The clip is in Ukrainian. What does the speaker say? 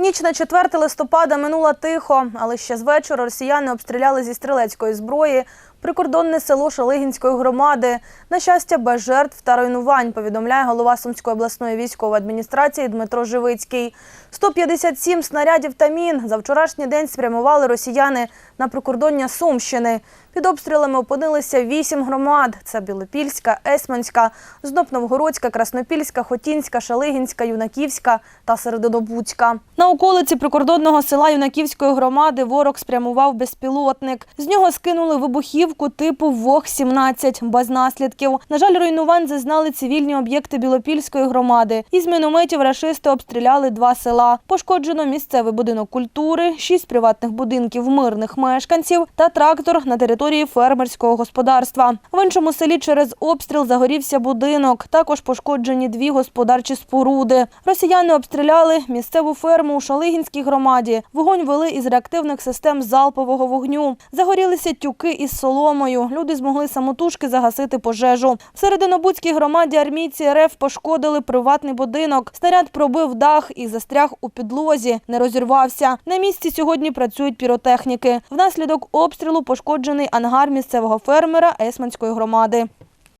Ніч на 4 листопада минула тихо, але ще з вечора росіяни обстріляли зі стрілецької зброї прикордонне село Шалигінської громади. На щастя, без жертв та руйнувань, повідомляє голова Сумської обласної військової адміністрації Дмитро Живицький. 157 снарядів та мін за вчорашній день спрямували росіяни на прикордоння Сумщини. Під обстрілами опинилися вісім громад: це Білопільська, Есманська, Знопновгородська, Краснопільська, Хотінська, Шалигінська, Юнаківська та Серединобудська. На околиці прикордонного села Юнаківської громади ворог спрямував безпілотник. З нього скинули вибухівку типу ВОГ-17 без наслідків. На жаль, руйнувань зазнали цивільні об'єкти Білопільської громади. Із мінометів рашисти обстріляли два села. Пошкоджено місцевий будинок культури, шість приватних будинків мирних мешканців та трактор на території фермерського господарства. В іншому селі через обстріл загорівся будинок. Також пошкоджені дві господарчі споруди. Росіяни обстріляли місцеву ферму у Шалигінській громаді. Вогонь вели із реактивних систем залпового вогню. Загорілися тюки із соломою. Люди змогли самотужки загасити пожежу. В Серединобудській громаді армійці РФ пошкодили приватний будинок. Снаряд пробив дах і застряг у підлозі. Не розірвався. На місці сьогодні працюють піротехніки. Внаслідок обстрілу пошкоджений ангар місцевого фермера Есманської громади.